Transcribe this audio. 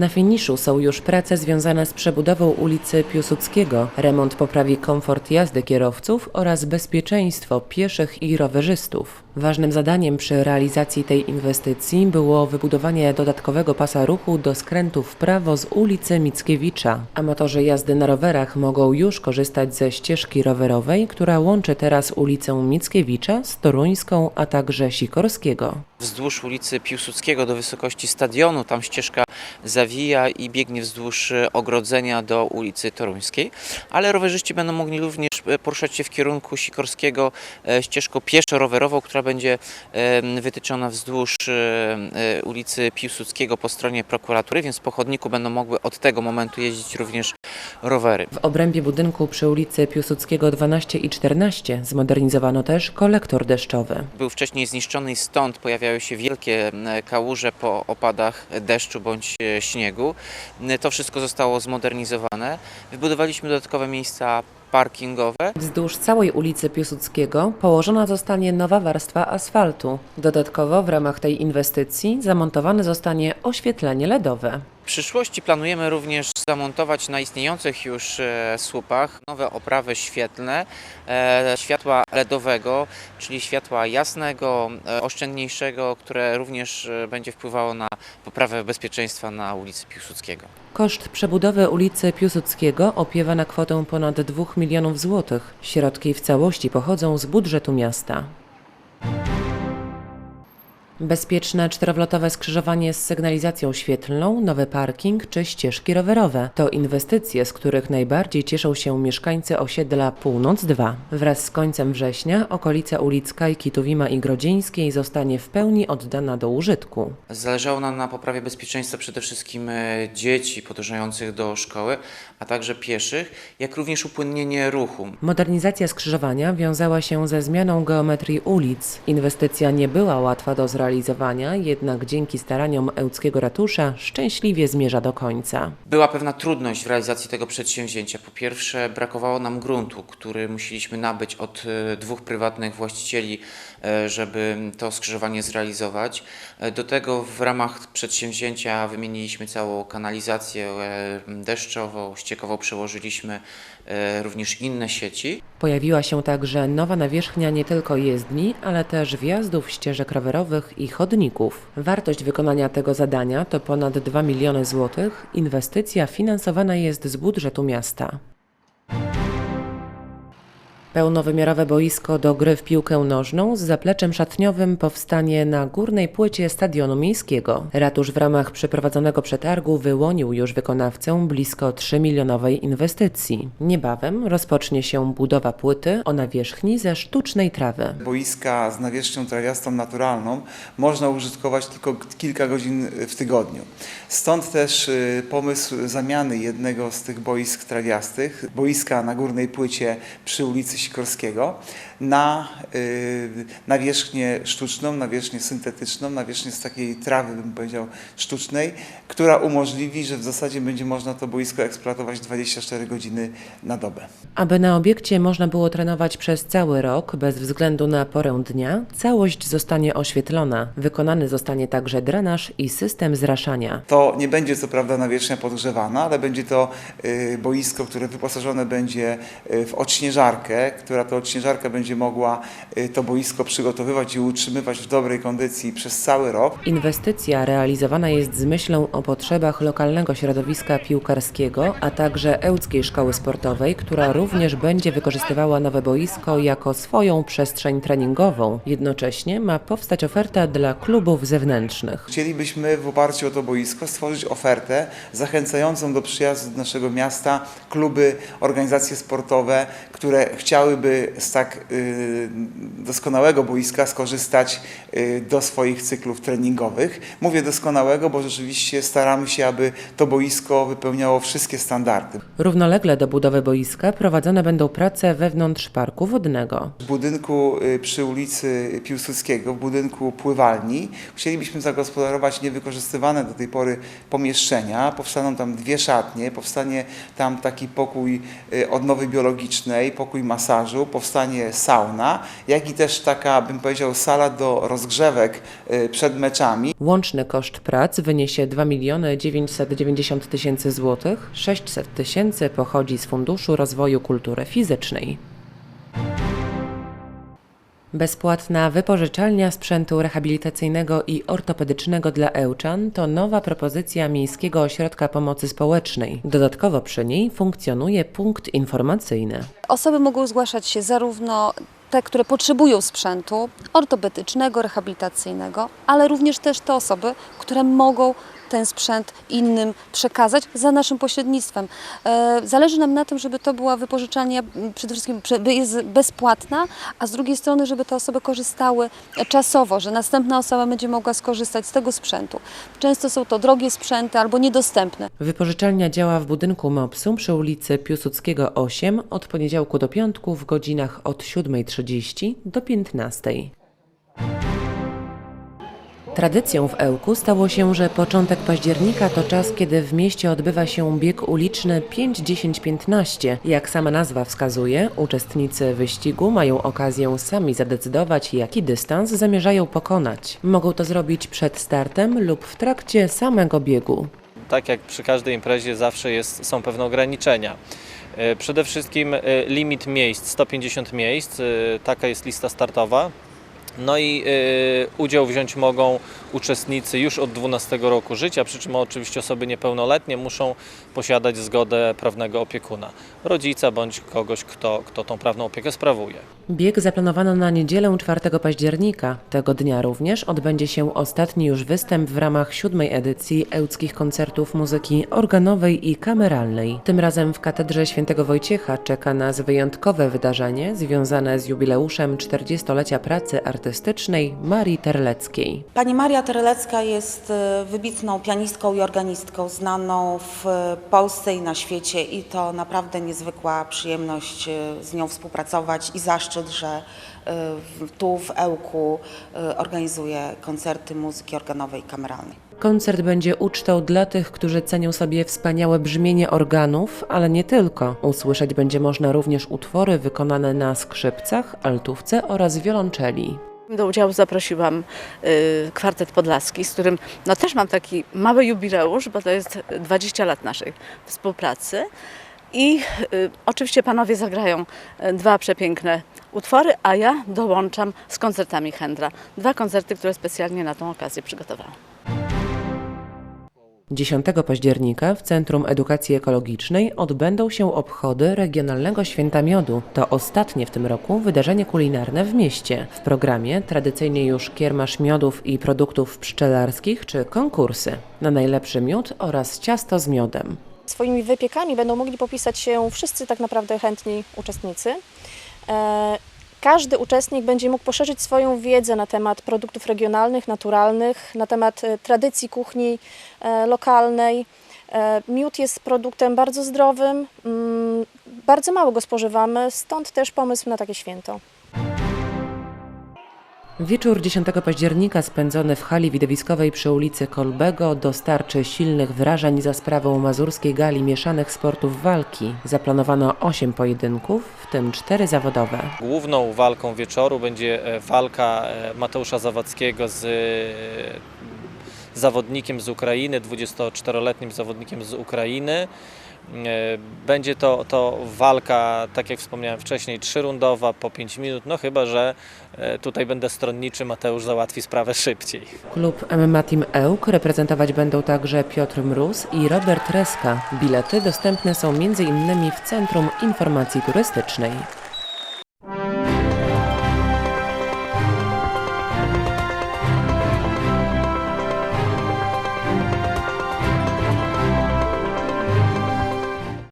Na finiszu są już prace związane z przebudową ulicy Piłsudskiego. Remont poprawi komfort jazdy kierowców oraz bezpieczeństwo pieszych i rowerzystów. Ważnym zadaniem przy realizacji tej inwestycji było wybudowanie dodatkowego pasa ruchu do skrętu w prawo z ulicy Mickiewicza. Amatorzy jazdy na rowerach mogą już korzystać ze ścieżki rowerowej, która łączy teraz ulicę Mickiewicza z Toruńską, a także Sikorskiego. Wzdłuż ulicy Piłsudskiego do wysokości stadionu. Tam ścieżka zawija i biegnie wzdłuż e, ogrodzenia do ulicy Toruńskiej, ale rowerzyści będą mogli również e, poruszać się w kierunku Sikorskiego e, ścieżką pieszo-rowerową, która będzie wytyczona wzdłuż ulicy Piłsudskiego po stronie prokuratury, więc po chodniku będą mogły od tego momentu jeździć również rowery. W obrębie budynku przy ulicy Piłsudskiego 12 i 14 zmodernizowano też kolektor deszczowy. Był wcześniej zniszczony i stąd pojawiały się wielkie kałuże po opadach deszczu bądź e, śniegu. M, To wszystko zostało zmodernizowane. Wybudowaliśmy dodatkowe miejsca parkingowe. Wzdłuż całej ulicy Piłsudskiego położona zostanie nowa warstwa asfaltu. Dodatkowo w ramach tej inwestycji zamontowane zostanie oświetlenie LEDowe. Przyszłości planujemy również zamontować na istniejących już e, słupach nowe oprawy świetlne, e, światła LEDowego, czyli światła jasnego, e, oszczędniejszego, które również będzie wpływało na poprawę bezpieczeństwa na ulicy Piłsudskiego. Koszt przebudowy ulicy Piłsudskiego opiewa na kwotę ponad 2 milionów złotych. Środki w całości pochodzą z budżetu miasta. Bezpieczne czterowlotowe skrzyżowanie z sygnalizacją świetlną, nowy parking czy ścieżki rowerowe to inwestycje, z których najbardziej cieszą się mieszkańcy osiedla Północ 2. Wraz z końcem września okolica ulic Kajki, Tuwima i Grodzieńskiej zostanie w pełni oddana do użytku. Zależało nam na poprawie bezpieczeństwa przede wszystkim e, dzieci podążających do szkoły, a także pieszych, jak również upłynnienie ruchu. Modernizacja skrzyżowania wiązała się ze zmianą geometrii ulic. Inwestycja nie była łatwa do zrealizowania, jednak dzięki staraniom Ełckiego Ratusza szczęśliwie zmierza do końca. Była pewna trudność w realizacji tego przedsięwzięcia. Po pierwsze, brakowało nam gruntu, który musieliśmy nabyć od e, dwóch prywatnych właścicieli, e, żeby to skrzyżowanie zrealizować. E, Do tego w ramach przedsięwzięcia wymieniliśmy całą kanalizację deszczową, ściekową, przełożyliśmy również inne sieci. Pojawiła się także nowa nawierzchnia nie tylko jezdni, ale też wjazdów, ścieżek rowerowych i chodników. Wartość wykonania tego zadania to ponad 2 miliony złotych. Inwestycja finansowana jest z budżetu miasta. Pełnowymiarowe boisko do gry w piłkę nożną z zapleczem szatniowym powstanie na górnej płycie Stadionu Miejskiego. Ratusz w ramach przeprowadzonego przetargu wyłonił już wykonawcę blisko 3-milionowej inwestycji. Niebawem rozpocznie się budowa płyty o nawierzchni ze sztucznej trawy. boiska z nawierzchnią trawiastą naturalną można użytkować tylko kilka godzin w tygodniu. Stąd też y, pomysł zamiany jednego z tych boisk trawiastych, boiska na górnej płycie przy ulicy Sikorskiego, na y, nawierzchnię sztuczną, nawierzchnię syntetyczną, nawierzchnię z takiej trawy, bym powiedział, sztucznej, która umożliwi, że w zasadzie będzie można to boisko eksploatować 24 godziny na dobę. Aby na obiekcie można było trenować przez cały rok, bez względu na porę dnia, całość zostanie oświetlona. Wykonany zostanie także drenaż i system zraszania. To nie będzie co prawda nawierzchnia podgrzewana, ale będzie to y, boisko, które wyposażone będzie y, w odśnieżarkę, która to odśnieżarka będzie mogła y, to boisko przygotowywać i utrzymywać w dobrej kondycji przez cały rok. Inwestycja realizowana jest z myślą o potrzebach lokalnego środowiska piłkarskiego, a także Ełckiej Szkoły Sportowej, która również będzie wykorzystywała nowe boisko jako swoją przestrzeń treningową. Jednocześnie ma powstać oferta dla klubów zewnętrznych. Chcielibyśmy w oparciu o to boisko stworzyć ofertę zachęcającą do przyjazdu do naszego miasta kluby, organizacje sportowe, które chciałyby z tak y, doskonałego boiska skorzystać y, do swoich cyklów treningowych. Mówię doskonałego, bo rzeczywiście staramy się, aby to boisko wypełniało wszystkie standardy. Równolegle do budowy boiska prowadzone będą prace wewnątrz parku wodnego. W budynku y, przy ulicy Piłsudskiego, w budynku pływalni, chcielibyśmy zagospodarować niewykorzystywane do tej pory pomieszczenia. Powstaną tam dwie szatnie, powstanie tam taki pokój odnowy biologicznej, pokój masażu, masażu, powstanie sauna, jak i też taka, bym powiedział, sala do rozgrzewek y, przed meczami. Łączny koszt prac wyniesie 2 miliony 990 tysięcy złotych, 600 tysięcy pochodzi z Funduszu Rozwoju Kultury Fizycznej. Bezpłatna wypożyczalnia sprzętu rehabilitacyjnego i ortopedycznego dla Ełczan to nowa propozycja Miejskiego Ośrodka Pomocy Społecznej. Dodatkowo przy niej funkcjonuje punkt informacyjny. Osoby mogą zgłaszać się zarówno te, które potrzebują sprzętu ortopedycznego, rehabilitacyjnego, ale również też te osoby, które mogą ten sprzęt innym przekazać za naszym pośrednictwem. E, Zależy nam na tym, żeby to była wypożyczalnia przede wszystkim jest bezpłatna, a z drugiej strony, żeby te osoby korzystały czasowo, że następna osoba będzie mogła skorzystać z tego sprzętu. Często są to drogie sprzęty albo niedostępne. Wypożyczalnia działa w budynku MOPS-u przy ulicy Piłsudskiego 8 od poniedziałku do piątku w godzinach od 7.30 do 15.00. Tradycją w Ełku stało się, że początek października to czas, kiedy w mieście odbywa się bieg uliczny 5-10-15. Jak sama nazwa wskazuje, uczestnicy wyścigu mają okazję sami zadecydować, jaki dystans zamierzają pokonać. Mogą to zrobić przed startem lub w trakcie samego biegu. tak jak przy każdej imprezie zawsze jest, są pewne ograniczenia. E, Przede wszystkim e, limit miejsc, 150 miejsc, e, taka jest lista startowa. No i e, udział wziąć mogą uczestnicy już od 12 roku życia, przy czym oczywiście osoby niepełnoletnie muszą posiadać zgodę prawnego opiekuna, rodzica bądź kogoś, kto, kto tą prawną opiekę sprawuje. Bieg zaplanowano na niedzielę 4 października. Tego dnia również odbędzie się ostatni już występ w ramach siódmej edycji Ełckich Koncertów Muzyki Organowej i Kameralnej. Tym razem w Katedrze Świętego Wojciecha czeka nas wyjątkowe wydarzenie związane z jubileuszem 40-lecia pracy artystycznej Marii Terleckiej. Pani Maria Terlecka jest e, wybitną pianistką i organistką znaną w Polsce i na świecie i to naprawdę niezwykła przyjemność e, z nią współpracować i zaszczyt, że e, tu w Ełku e, organizuje koncerty muzyki organowej i kameralnej. Koncert będzie ucztą dla tych, którzy cenią sobie wspaniałe brzmienie organów, ale nie tylko. Usłyszeć będzie można również utwory wykonane na skrzypcach, altówce oraz wiolonczeli. Do udziału zaprosiłam y, kwartet podlaski, z którym no, też mam taki mały jubileusz, bo to jest 20 lat naszej współpracy. I y, oczywiście panowie zagrają y, dwa przepiękne utwory, a ja dołączam z koncertami Hendra. Dwa koncerty, które specjalnie na tą okazję przygotowałam. 10 października w Centrum Edukacji Ekologicznej odbędą się obchody Regionalnego Święta Miodu. To ostatnie w tym roku wydarzenie kulinarne w mieście. W programie tradycyjnie już kiermasz miodów i produktów pszczelarskich czy konkursy na najlepszy miód oraz ciasto z miodem. Swoimi wypiekami będą mogli popisać się wszyscy tak naprawdę chętni uczestnicy. E, Każdy uczestnik będzie mógł poszerzyć swoją wiedzę na temat produktów regionalnych, naturalnych, na temat e, tradycji kuchni e, lokalnej. Miód jest produktem bardzo zdrowym, mm, bardzo mało go spożywamy, stąd też pomysł na takie święto. Wieczór 10 października spędzony w hali widowiskowej przy ulicy Kolbego dostarczy silnych wrażeń za sprawą Mazurskiej Gali Mieszanych Sportów Walki. Zaplanowano 8 pojedynków, w tym 4 zawodowe. Główną walką wieczoru będzie e, walka e, Mateusza Zawadzkiego z e, zawodnikiem z Ukrainy, 24-letnim zawodnikiem z Ukrainy. E, Będzie to, to walka, tak jak wspomniałem wcześniej, trzyrundowa po 5 minut, no chyba, że e, tutaj będę stronniczy, Mateusz załatwi sprawę szybciej. Klub MMA Team Ełk reprezentować będą także Piotr Mróz i Robert Reska. Bilety dostępne są m.in. w Centrum Informacji Turystycznej.